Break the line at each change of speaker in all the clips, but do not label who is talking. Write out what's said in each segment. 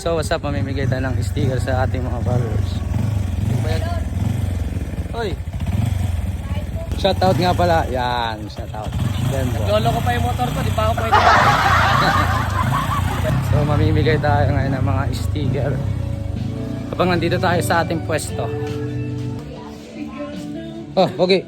So what's up, mamimigay tayo ng sticker sa ating mga followers. Hoy! Shoutout nga pala. Yan, shoutout. Yan po.
Lolo ko pa yung motor ko, di pa ako pwede.
So mamimigay tayo ngayon ng mga sticker. Habang nandito tayo sa ating pwesto. Oh, okay.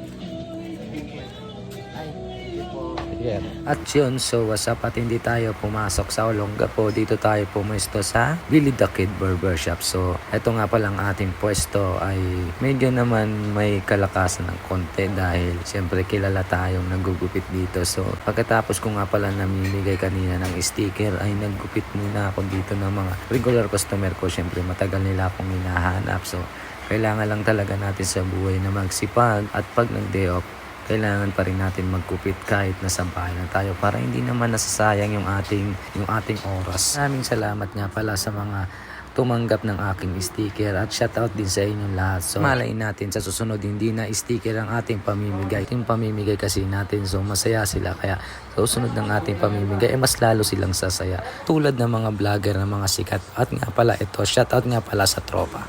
Yeah. At yun, so what's up at hindi tayo pumasok sa Olongapo. Dito tayo pumesto sa Billy the Kid Barbershop. So, eto nga palang ating pwesto ay medyo naman may kalakasan ng konti dahil siyempre kilala tayong nagugupit dito. So, pagkatapos ko nga pala namimigay kanina ng sticker ay naggupit muna ako dito ng mga regular customer ko. Siyempre matagal nila akong hinahanap. So, kailangan lang talaga natin sa buhay na magsipag at pag nag-day off, kailangan pa rin natin magkupit kahit nasa bahay na tayo para hindi naman nasasayang yung ating yung ating oras. Maraming salamat nga pala sa mga tumanggap ng aking sticker at shoutout din sa inyong lahat. So malay natin sa susunod hindi na sticker ang ating pamimigay. Yung pamimigay kasi natin so masaya sila kaya sa susunod ng ating pamimigay eh mas lalo silang sasaya. Tulad ng mga vlogger ng mga sikat. At nga pala ito, shoutout nga pala sa tropa.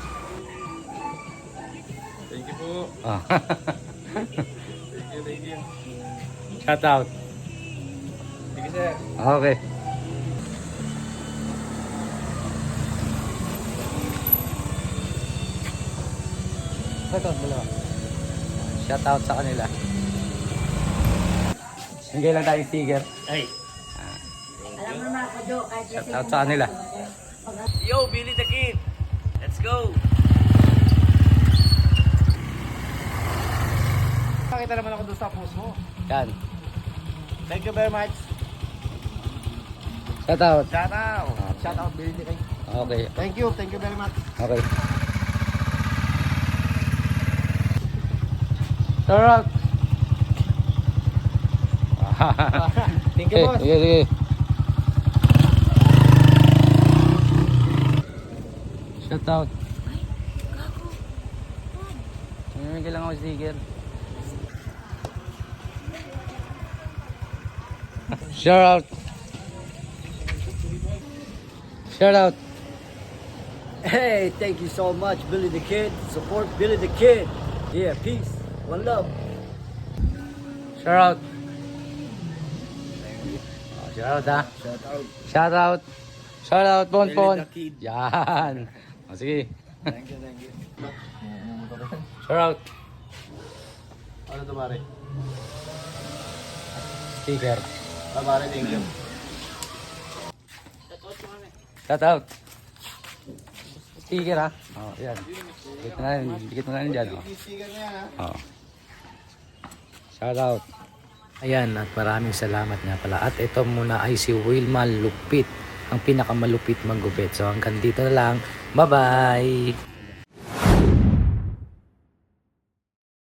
Thank you po.
Ah.
You.
shoutout.
Sige sir.
Okay. Dalawa. Shout out sa kanila. Bigay lang tayong sticker.
Ay.
Alam mo naman ako, Jo, kahit
Shout out sa kanila.
Yo, Billy the Kid. Let's go. Pakita naman ako doon sa post mo.
Yan.
Thank you very much.
Shout out.
Shout out. Shout out, Billy Kid.
Okay.
Thank you, thank you very much.
Okay. Shout out.
Thank you, boss.
Sige, sige. Shout out. Mamimigay lang ako sticker. Shout out. Shout out.
Hey, thank you so much, Billy the Kid. Support Billy the Kid. Yeah, peace. One love.
Shout out. Oh, shout out ha.
Shout out.
Shout out. Shout out, Bon
Billy the Kid.
Yan. O, sige.
Thank you, thank you.
Shout out.
Ano to, pare?
Sticker.
Pare, thank you.
Shout out. Sticker ha. Oh, yan. Dikit na rin. Dikit mo na rin dyan. Oh.
Yan?
Oh. Shout out. Ayan, at maraming salamat nga pala. At ito muna ay si Wilma Lupit, ang pinakamalupit maggupit. So hanggang dito na lang. Bye-bye!